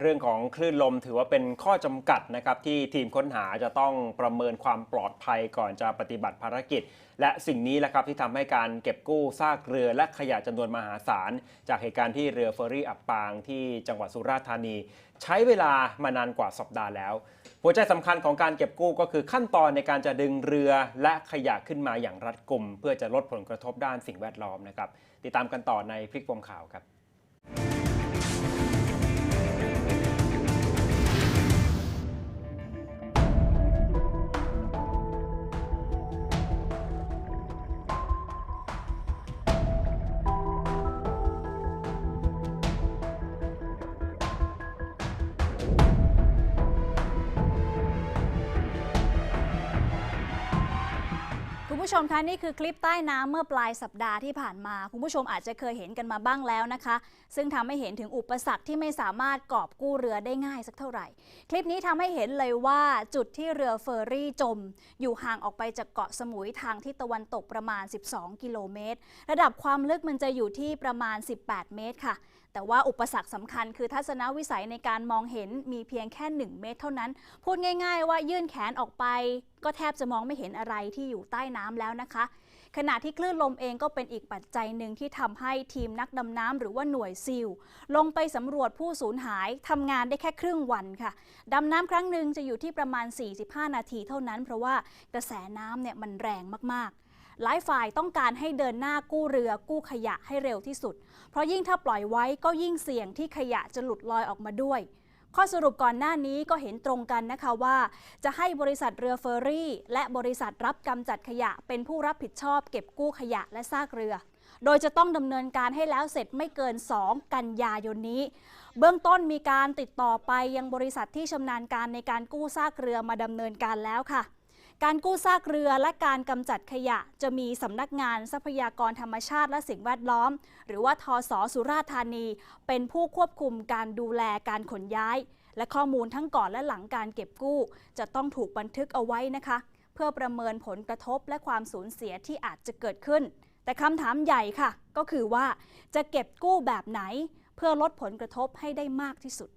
เรื่องของคลื่นลมถือว่าเป็นข้อจำกัดนะครับที่ทีมค้นหาจะต้องประเมินความปลอดภัยก่อนจะปฏิบัติภารกิจ และสิ่งนี้แหละครับที่ทำให้การเก็บกู้ซากเรือและขยะจำนวนมหาศาล จากเหตุการณ์ที่เรือเฟอร์รี่อับปางที่จังหวัดสุราษฎร์ธานี ใช้เวลามานานกว่าสัปดาห์แล้ว หัวใจสำคัญของการเก็บกู้ก็คือขั้นตอนในการจะดึงเรือและขยะขึ้นมาอย่างรัดกุม เพื่อจะลดผลกระทบด้านสิ่งแวดล้อมนะครับติดตามกันต่อในพลิกปมข่าวครับ ผู้ชมคะนี่คือคลิปใต้น้ำเมื่อปลายสัปดาห์ที่ผ่านมา คุณผู้ชมอาจจะเคยเห็นกันมาบ้างแล้วนะคะ ซึ่งทำให้เห็นถึงอุปสรรคที่ไม่สามารถกอบกู้เรือได้ง่ายสักเท่าไหร่ คลิปนี้ทำให้เห็นเลยว่าจุดที่เรือเฟอร์รี่จม อยู่ห่างออกไปจากเกาะสมุยทางทิศตะวันตกประมาณ 12 กิโลเมตร ระดับความลึกมันจะอยู่ที่ประมาณ 18 เมตรค่ะ แต่ว่าอุปสรรคสำคัญคือทัศนวิสัยในการมองเห็นมีเพียงแค่ 1 เมตรเท่านั้น พูดง่าย ๆ ว่ายื่นแขนออกไป ก็แทบจะมองไม่เห็นอะไรที่อยู่ใต้น้ำแล้วนะคะ ขณะที่คลื่นลมเองก็เป็นอีกปัจจัยหนึ่งที่ทำให้ทีมนักดำน้ำหรือว่าหน่วยซิลลงไปสำรวจผู้สูญหายทำงานได้แค่ครึ่งวันค่ะดำน้ำครั้งหนึ่งจะอยู่ที่ประมาณ 45 นาทีเท่านั้น เพราะว่ากระแสน้ำเนี่ยมันแรงมากๆ หลายฝ่ายต้องการให้เดินหน้ากู้เรือกู้ขยะให้เร็วที่สุด เพราะยิ่งถ้าปล่อยไว้ก็ยิ่งเสี่ยงที่ขยะจะหลุดลอยออกมาด้วย ข้อสรุปก่อนหน้านี้ก็เห็นตรงกันนะคะว่า จะให้บริษัทเรือเฟอร์รี่ และบริษัทรับกำจัดขยะ เป็นผู้รับผิดชอบเก็บกู้ขยะและซากเรือโดยจะต้องดำเนินการให้แล้วเสร็จไม่เกิน 2 กันยายนนี้ เบื้องต้นมีการติดต่อไปยังบริษัทที่ชำนาญการในการกู้ซากเรือมาดำเนินการแล้วค่ะ การกู้ซากเรือและการกำจัดขยะ จะมีสำนักงานทรัพยากรธรรมชาติและสิ่งแวดล้อม หรือว่าทศสุราษฎร์ธานี เป็นผู้ควบคุมการดูแลการขนย้าย และข้อมูลทั้งก่อนและหลังการเก็บกู้ จะต้องถูกบันทึกเอาไว้นะคะ เพื่อประเมินผลกระทบและความสูญเสียที่อาจจะเกิดขึ้น แต่คำถามใหญ่ค่ะ ก็คือว่าจะเก็บกู้แบบไหน เพื่อลดผลกระทบให้ได้มากที่สุด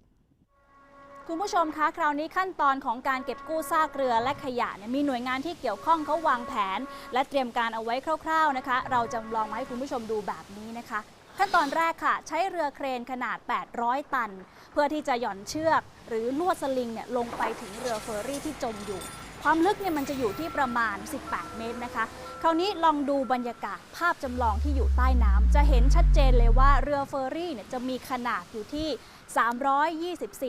คุณผู้ชมคะคราวนี้ขั้นตอนของการเก็บกู้ซากเรือและขยะเนี่ยมีหน่วยงานที่เกี่ยวข้องเขาวางแผน และเตรียมการเอาไว้คร่าว ๆนะคะ เราจำลองมาให้คุณผู้ชมดูแบบนี้นะคะ ขั้นตอนแรกค่ะ ใช้เรือเครนขนาด 800 ตัน เพื่อที่จะหย่อนเชือก หรือลวดสลิงเนี่ยลงไปถึงเรือเฟอร์รี่ที่จมอยู่ ความลึกเนี่ยมันจะอยู่ที่ประมาณ 18 เมตรนะคะ คราวนี้ลองดูบรรยากาศภาพจำลองที่อยู่ใต้น้ำจะเห็นชัดเจนเลยว่าเรือเฟอร์รี่เนี่ยจะมีขนาดอยู่ที่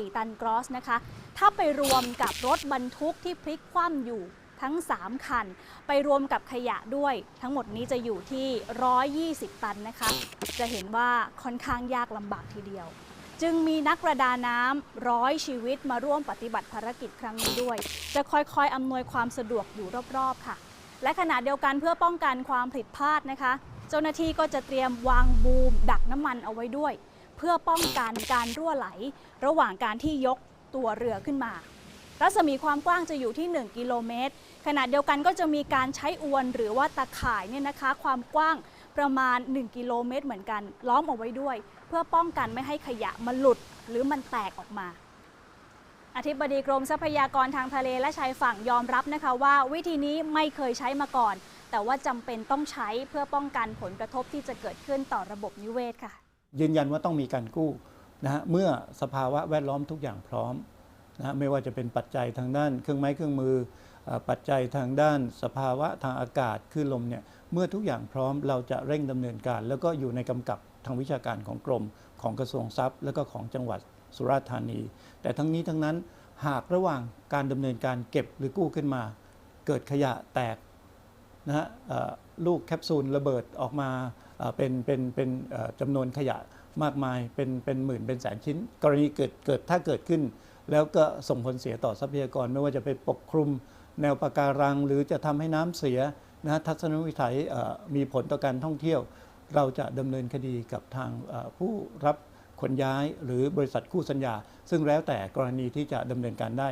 324 ตันกรอสนะคะ ถ้าไปรวมกับรถบรรทุกที่พลิกคว่ำอยู่ทั้ง 3 คัน ไปรวมกับขยะด้วย ทั้งหมดนี้จะอยู่ที่ 120 ตันนะคะ จะเห็นว่าค่อนข้างยากลำบากทีเดียว จึงมีนักประดาน้ำร้อยชีวิตมาร่วมปฏิบัติภารกิจครั้งนี้ด้วย จะคอยๆอำนวยความสะดวกอยู่รอบๆค่ะ และขณะเดียวกันเพื่อป้องกันความผิดพลาดนะคะ เจ้าหน้าที่ก็จะเตรียมวางบูม ดักน้ำมันเอาไว้ด้วย เพื่อป้องกันการรั่วไหล ระหว่างการที่ยกตัวเรือขึ้นมา รัศมีความกว้างจะอยู่ที่ 1 กิโลเมตรขณะเดียวกันก็จะมีการใช้อวนหรือว่าตะข่ายเนี่ยนะคะ ความกว้าง ประมาณ 1 กิโลเมตรเหมือนกัน ล้อมเอาไว้ด้วย เพื่อป้องกันไม่ให้ขยะมันหลุดหรือมันแตกออกมาอธิบดีกรมทรัพยากรทางทะเลและชายฝั่งยอมรับนะคะว่า วิธีนี้ไม่เคยใช้มาก่อน แต่ว่าจำเป็นต้องใช้เพื่อป้องกันผลกระทบที่จะเกิดขึ้นต่อระบบนิเวศค่ะ ยืนยันว่าต้องมีการกู้นะฮะเมื่อสภาวะแวดล้อมทุกอย่างพร้อมนะฮะไม่ว่าจะเป็นปัจจัยทางด้านเครื่องไม้เครื่องมือ ปัจจัยทางด้านสภาวะทางอากาศคลื่นลมเนี่ยเมื่อทุกอย่างพร้อมเราจะเร่งดำเนินการ แล้วก็อยู่ในกำกับทางวิชาการของกรมของกระทรวงทรัพย์ แล้วก็ของจังหวัดสุราษฎร์ธานี แต่ทั้งนี้ทั้งนั้นหากระหว่างการดำเนินการเก็บหรือกู้ขึ้นมา เกิดขยะแตกนะฮะลูกแคปซูลระเบิดออกมาเป็นเป็นเป็นจำนวนขยะมากมายเป็นเป็นหมื่นเป็นแสนชิ้น กรณีเกิดเกิดถ้าเกิดขึ้น แล้วก็ส่งผลเสียต่อทรัพยากรไม่ว่าจะไปปกคลุม แนวปะการัง หรือจะทำให้น้ำเสียนะทัศนวิสัยมีผลต่อการท่องเที่ยว เราจะดำเนินคดีกับทางผู้รับขนย้ายหรือบริษัทคู่สัญญา ซึ่งแล้วแต่กรณีที่จะดำเนินการได้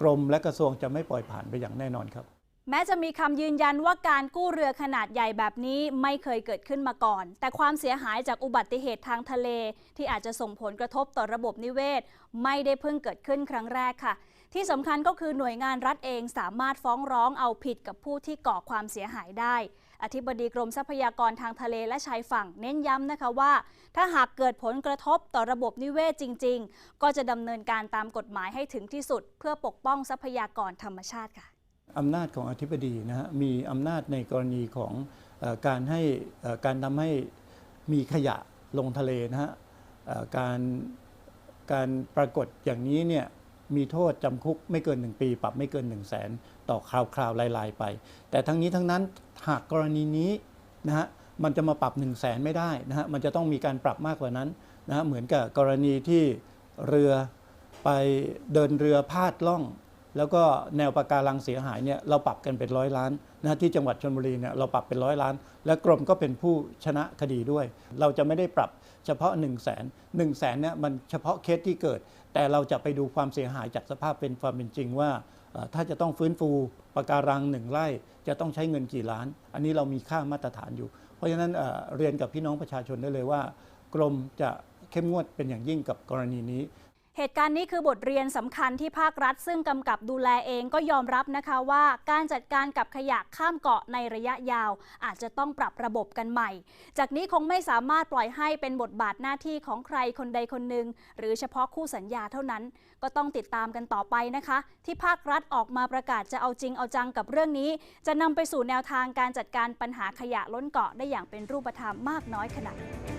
กรมและกระทรวงจะไม่ปล่อยผ่านไปอย่างแน่นอนครับ แม้จะมีคำยืนยันว่าการกู้เรือขนาดใหญ่แบบนี้ไม่เคยเกิดขึ้นมาก่อน แต่ความเสียหายจากอุบัติเหตุทางทะเล ที่อาจจะส่งผลกระทบต่อระบบนิเวศ ไม่ได้เพิ่งเกิดขึ้นครั้งแรกค่ะ ที่สำคัญก็คือหน่วยงานรัฐเองสามารถฟ้องร้องเอาผิดกับผู้ที่ก่อความเสียหายได้ อธิบดีกรมทรัพยากรทางทะเลและชายฝั่งเน้นย้ำนะคะว่า ถ้าหากเกิดผลกระทบต่อระบบนิเวศจริง ๆ ก็จะดำเนินการตามกฎหมายให้ถึงที่สุด เพื่อปกป้องทรัพยากรธรรมชาติค่ะอำนาจของอธิบดีนะฮะมีอำนาจในกรณีของอการให้การทำให้มีขยะลงทะเลนะฮะการการปรากฏอย่างนี้เนี่ย มีโทษจำคุกไม่เกิน 1 ปี ปรับไม่เกิน 1 0 0 0 0แสนต่อคราวคราวๆลายๆไป แต่ทั้งนี้ทั้งนั้นหากกรณีนี้นะฮะมันจะมาปรับ 1 0 0 0 0แสนไม่ได้นะฮะมันจะต้องมีการปรับมากกว่านั้นนะฮะเหมือนกับกรณีที่เรือไปเดินเรือพาดล่อง แล้วก็แนวปะการังเสียหายเนี่ยเราปรับกันเป็นร้อยล้านนะที่จังหวัดชนบุรีเนี่ยเราปรับเป็นร้อยล้าน และกรมก็เป็นผู้ชนะคดีด้วย เราจะไม่ได้ปรับเฉพาะ 1 0 0 0 0แสนหนึ่งแสนเนี่ยมันเฉพาะเคสที่เกิด แต่เราจะไปดูความเสียหายจากสภาพเป็นความเป็นจริงว่า ถ้าจะต้องฟื้นฟูปะการังหนึ่งไร่จะต้องใช้เงินกี่ล้าน อันนี้เรามีค่ามาตรฐานอยู่ เพราะฉะนั้นเรียนกับพี่น้องประชาชนได้เลยว่า กรมจะเข้มงวดเป็นอย่างยิ่งกับกรณีนี้ เหตุการณ์นี้คือบทเรียนสำคัญที่ภาครัฐ ซึ่งกำกับดูแลเองก็ยอมรับนะคะว่าการจัดการกับขยะข้ามเกาะในระยะยาว อาจจะต้องปรับระบบกันใหม่ จากนี้คงไม่สามารถปล่อยให้เป็นบทบาทหน้าที่ของใครคนใดคนหนึ่ง หรือเฉพาะคู่สัญญาเท่านั้น ก็ต้องติดตามกันต่อไปนะคะ ที่ภาครัฐออกมาประกาศจะเอาจริงเอาจังกับเรื่องนี้ จะนำไปสู่แนวทางการจัดการปัญหาขยะล้นเกาะได้อย่างเป็นรูปธรรมมากน้อยขนาดไหน